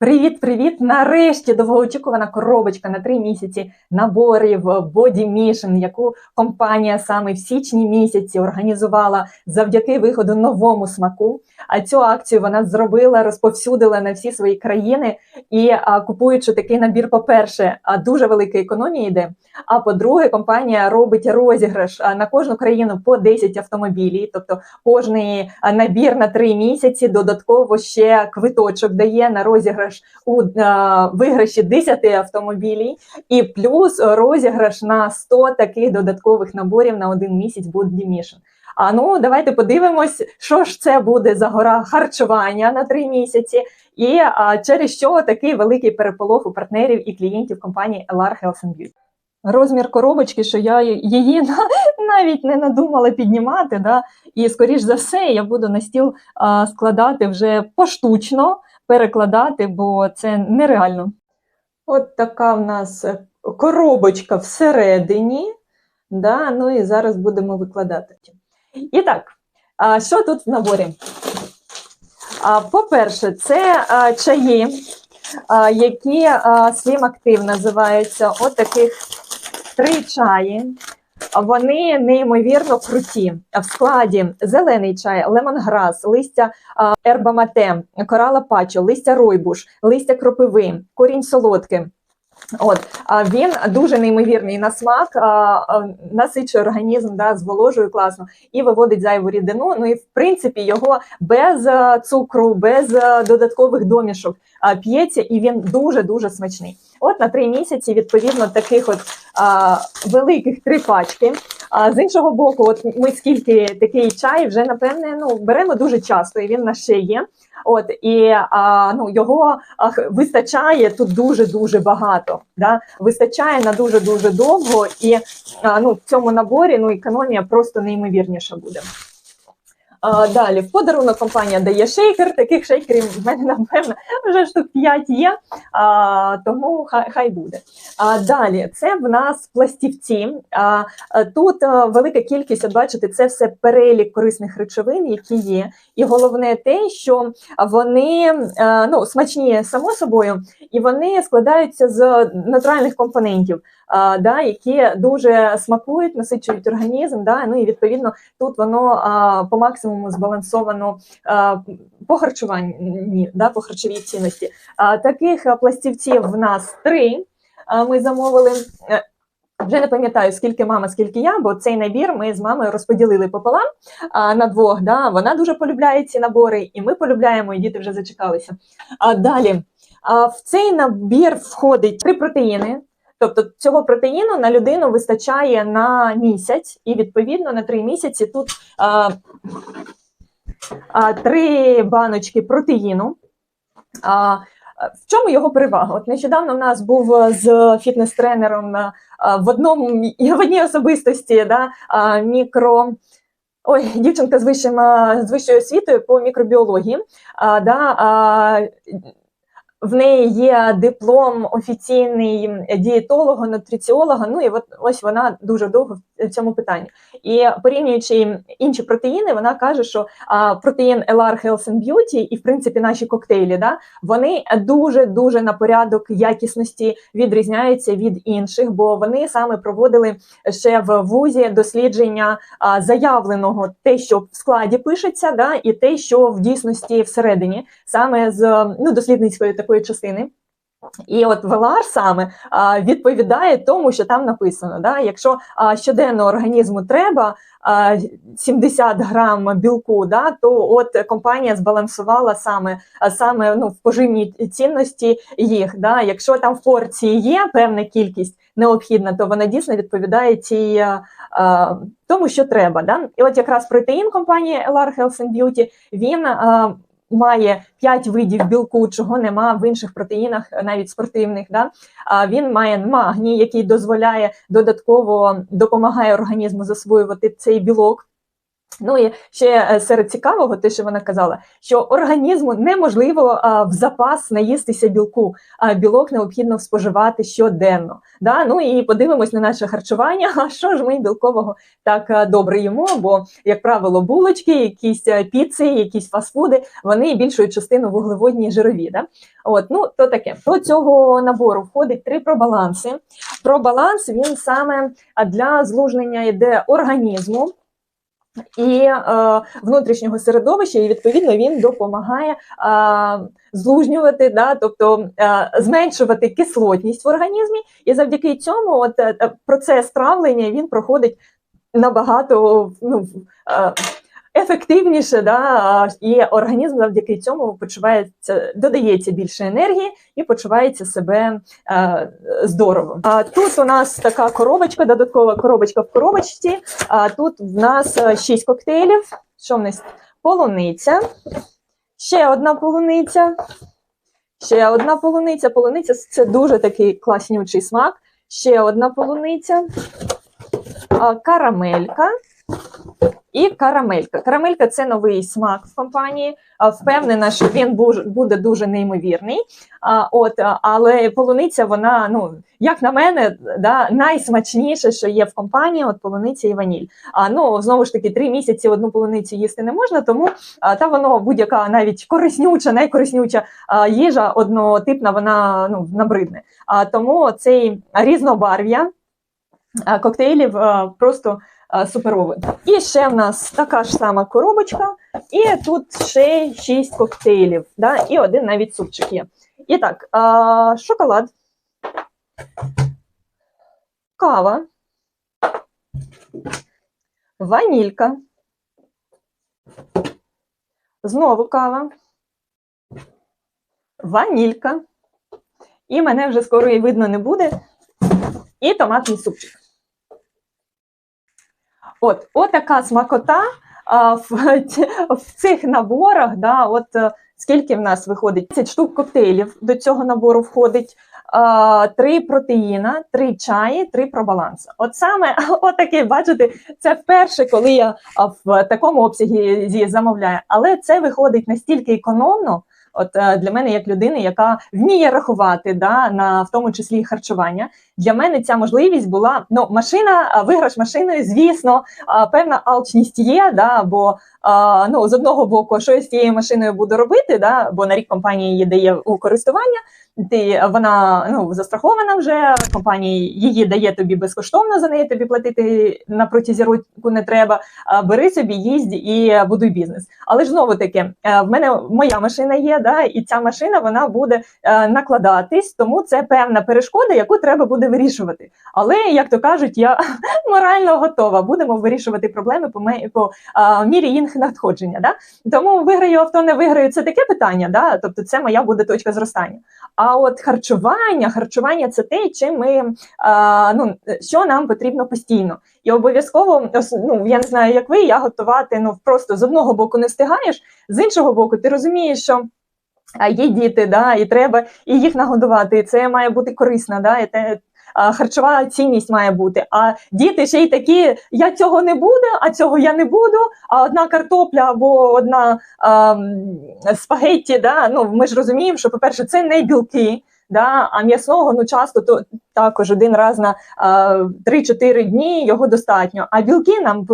Привіт-привіт! Нарешті довгоочікувана коробочка на три місяці наборів Body Mission, яку компанія саме в січні місяці організувала завдяки виходу новому смаку. А цю акцію вона зробила, розповсюдила на всі свої країни. І а, купуючи такий набір, по-перше, дуже велика економія йде. А по-друге, компанія робить розіграш на кожну країну по 10 автомобілів, тобто кожний набір на три місяці додатково ще квиточок дає на розіграш у а, виграші 10 автомобілів, і плюс розіграш на 100 таких додаткових наборів на один місяць Body Mission. А ну давайте подивимось, що ж це буде за гора харчування на три місяці, і а, через що такий великий переполох у партнерів і клієнтів компанії LR Health and Beauty. Розмір коробочки, що я її навіть не надумала піднімати. Да? І, скоріш за все, я буду на стіл а, складати вже поштучно, перекладати, бо це нереально. От така в нас коробочка всередині. Да? Ну і зараз будемо викладати. І так, що тут в наборі? По-перше, це чаї, які Slim Active називаються. От таких три чаї. Вони неймовірно круті. В складі зелений чай, лемонграс, листя ербамате, корала пачо, листя ройбуш, листя кропиви, корінь солодки. От він дуже неймовірний на смак, насичує організм, да, зволожує класно і виводить зайву рідину. Ну і в принципі його без цукру, без додаткових домішок п'ється, і він дуже дуже смачний. От на три місяці, відповідно, таких от а, великих три пачки. А з іншого боку, от ми скільки такий чай вже напевне ну беремо дуже часто, і він на ще є. От і а, ну його а, вистачає тут дуже дуже багато. Да? Вистачає на дуже дуже довго, і а, ну в цьому наборі ну економія просто неймовірніша буде. А, Далі в подарунок компанія дає шейкер. Таких шейкерів в мене напевно вже штук 5 є, а, тому хай хай буде. А далі це в нас пластівці. А, Тут а, велика кількість, от бачите, це все перелік корисних речовин, які є. І головне те, що вони а, ну, смачні само собою, і вони складаються з натуральних компонентів, да, які дуже смакують, насичують організм. Да, ну і відповідно тут воно по максимуму збалансовано по харчуванні, да, по харчовій цінності. Таких пластівців в нас три. Ми замовили. Е, Вже не пам'ятаю, скільки мама, скільки я, бо цей набір ми з мамою розподілили пополам а, на двох. Да? Вона дуже полюбляє ці набори, і ми полюбляємо, і діти вже зачекалися. А далі а, в цей набір входить три протеїни. Тобто цього протеїну на людину вистачає на місяць, і відповідно на три місяці тут а, а, три баночки протеїну. А, в чому його перевага? От нещодавно в нас був з фітнес-тренером в одному в одній особистості да, мікро. Ой, дівчинка з вищим з вищою освітою по мікробіології. А, да, а, в неї є диплом офіційний дієтолога, нутриціолога. Ну і от ось вона дуже довго в цьому питанні. І порівнюючи інші протеїни, вона каже, що а, протеїн LR Health and Beauty і в принципі наші коктейлі, да, вони дуже дуже на порядок якісності відрізняються від інших, бо вони саме проводили ще в вузі дослідження а, заявленого те, що в складі пишеться, да, і те, що в дійсності всередині, саме з ну дослідницької такої такої частини. І от Велар саме відповідає тому, що там написано. Да? Якщо щоденно організму треба а, 70 грам білку, да, то от компанія збалансувала саме саме ну, в поживній цінності їх. Да? Якщо там в порції є певна кількість необхідна, то вона дійсно відповідає цій, тому, що треба. Да? І от якраз протеїн компанії Health and Beauty, він. Має 5 видів білку, чого нема в інших протеїнах, навіть спортивних. Да? А він має магній, який дозволяє додатково допомагає організму засвоювати цей білок. Ну і ще е, серед цікавого, те, що вона казала, що організму неможливо а, в запас наїстися білку, а білок необхідно споживати щоденно. Да? Ну і подивимось на наше харчування. А що ж ми білкового так добре їмо? Бо, як правило, булочки, якісь піци, якісь фастфуди, вони більшою частиною вуглеводні жирові. Да? От, ну то таке. До цього набору входить три пробаланси. Пробаланс він саме для злужнення йде організму і е, внутрішнього середовища, і відповідно він допомагає е, злужнювати, да, тобто е, зменшувати кислотність в організмі, і завдяки цьому от, е, процес травлення він проходить набагато ну, е, ефективніше, да, і організм завдяки цьому почувається, додається більше енергії і почувається себе е, здорово. А тут у нас така коробочка, додаткова коробочка в коробочці. А тут в нас е, шість коктейлів. Що в нас? Полуниця, ще одна полуниця, ще одна полуниця. Полуниця це дуже такий класнючий смак. Ще одна полуниця, карамелька. І карамелька. Карамелька це новий смак в компанії. Впевнена, що він буде дуже неймовірний. От, але полуниця, вона, ну як на мене, да, найсмачніше, що є в компанії, от полуниця і ваніль. А ну знову ж таки, три місяці одну полуницю їсти не можна, тому та воно будь-яка навіть кориснюча, найкориснюча їжа однотипна, вона ну набридне. А тому цей різнобарв'я коктейлів просто а. І ще в нас така ж сама коробочка, і тут ще шість коктейлів, да, і один навіть супчик є. І так, а, шоколад, кава, ванілька, знову кава, ванілька, і мене вже скоро і видно не буде, і томатний супчик. От, от така смакота а, в, в цих наборах. Да, от е, скільки в нас виходить? 10 штук коктейлів до цього набору входить. Три протеїна, три чаї, три пробаланси. От саме отаке, бачите, це вперше, коли я в такому обсягі замовляю. Але це виходить настільки економно. От е, для мене, як людини, яка вміє рахувати, да, на в тому числі харчування, для мене ця можливість була ну машина, виграш машиною, звісно, певна алчність є, да, бо ну, з одного боку, що я з цією машиною буду робити, да, бо на рік компанія її дає у користування, ти, вона ну, застрахована вже, компанія її дає тобі безкоштовно, за неї тобі платити на протязі року не треба, бери собі, їздь і будуй бізнес. Але ж знову таки, е, в мене моя машина є, да, і ця машина вона буде е, накладатись, тому це певна перешкода, яку треба буде вирішувати. Але, як то кажуть, я морально готова. Будемо вирішувати проблеми по, по мірі їх надходження. Да? Тому виграю авто, не виграю це таке питання. Да? Тобто, це моя буде точка зростання. А от харчування, харчування це те, чим ми а, ну що нам потрібно постійно. І обов'язково, ну я не знаю, як ви, я готувати ну просто з одного боку не встигаєш, з іншого боку, ти розумієш, що. А є діти, да, і треба і їх нагодувати. І це має бути корисно, да, і те, а, харчова цінність має бути. А діти ще й такі: я цього не буду, а цього я не буду. А одна картопля або одна а, спагетті, да, ну ми ж розуміємо, що, по-перше, це не білки. Да, а м'ясного ну часто то також один раз на а, 3-4 дні його достатньо. А білки нам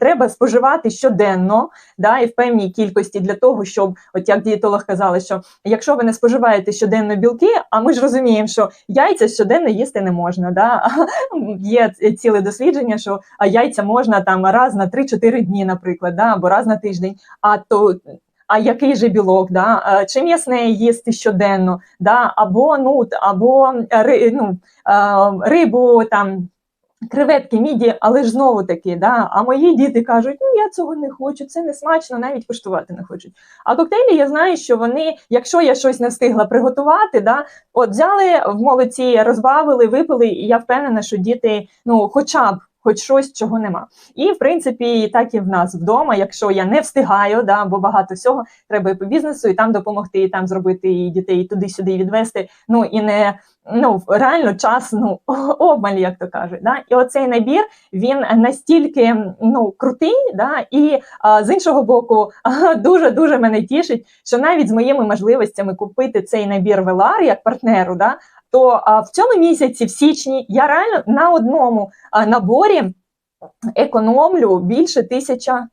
треба споживати щоденно, да, і в певній кількості для того, щоб, от як дієтолог казала, що якщо ви не споживаєте щоденно білки, а ми ж розуміємо, що яйця щоденно їсти не можна. Да? Є ціле дослідження, що яйця можна там раз на 3-4 дні, наприклад, да? або раз на тиждень. А то а який же білок, да? Чи м'ясне їсти щоденно, да? або ну, або ну, рибу там. Креветки, міді, але ж знову таки, да. А мої діти кажуть, ну я цього не хочу, це не смачно, навіть куштувати не хочуть. А коктейлі я знаю, що вони, якщо я щось не встигла приготувати, да, от взяли в молоці, розбавили, випили, і я впевнена, що діти, ну, хоча б. Хоч щось, чого нема. І в принципі, так і в нас вдома. Якщо я не встигаю, да, бо багато всього треба і по бізнесу, і там допомогти, і там зробити і дітей і туди-сюди відвести. Ну і не ну реально час ну обмаль, як то кажуть. Да? І оцей набір він настільки ну крутий, да, і а, з іншого боку, дуже дуже мене тішить, що навіть з моїми можливостями купити цей набір Велар як партнеру, да, то в цьому місяці, в січні, я реально на одному наборі економлю більше тисяча.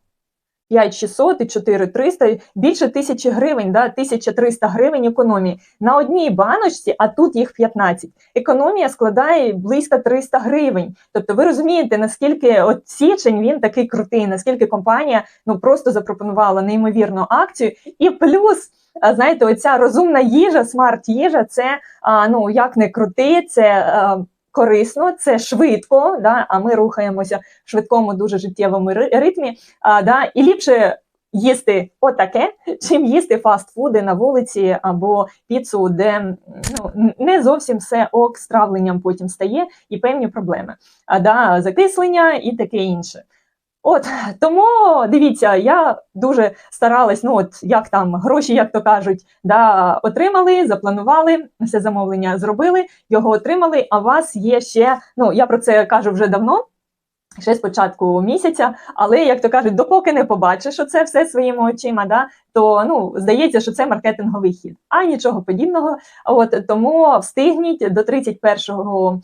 5600 і 4300, більше тисячі гривень, да, 1300 гривень економії на одній баночці, а тут їх 15. Економія складає близько 300 гривень. Тобто, ви розумієте, наскільки от січень він такий крутий, наскільки компанія ну просто запропонувала неймовірну акцію, і плюс. Знаєте, оця розумна їжа, смарт-їжа, це ну як не крути, це корисно, це швидко, да, а ми рухаємося в швидкому, дуже життєвому ритмі. А, да, і ліпше їсти отаке, чим їсти фастфуди на вулиці або піцу, де ну, не зовсім все ок з травленням потім стає і певні проблеми. А да, закислення і таке інше. От тому дивіться, я дуже старалась. Ну от як там гроші, як то кажуть, да, отримали, запланували, все замовлення зробили, його отримали. А у вас є ще. Ну я про це кажу вже давно. Ще з початку місяця, але як то кажуть, допоки не побачиш оце все своїми очима, да, то ну здається, що це маркетинговий хід, а нічого подібного. От тому встигніть до 31 а,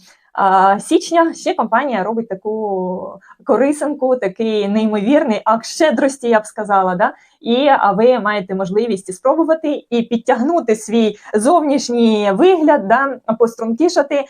січня. Ще компанія робить таку корисинку, такий неймовірний акт щедрості, я б сказала. Да? І а ви маєте можливість спробувати і підтягнути свій зовнішній вигляд, да, пострункішати,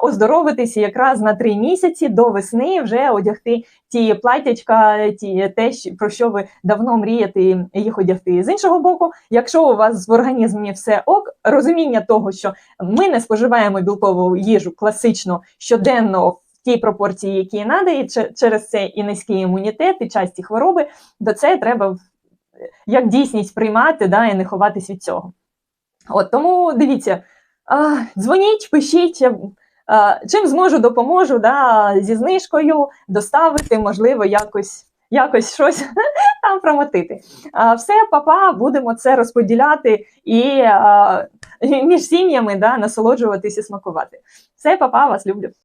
оздоровитися якраз на три місяці до весни, вже одягти ті платячка, ті те, про що ви давно мрієте їх одягти. З іншого боку, якщо у вас в організмі все ок, розуміння того, що ми не споживаємо білкову їжу класично щоденно. Тій пропорції, які че- через це і низький імунітет, і часті хвороби, до це треба як дійсність приймати да, і не ховатись від цього. От тому дивіться, а, дзвоніть, пишіть. Чим зможу, допоможу да, зі знижкою доставити, можливо, якось, якось щось там промотити. А, Все, папа, будемо це розподіляти і а, між сім'ями да, насолоджуватись і смакувати. Все, папа, вас люблю.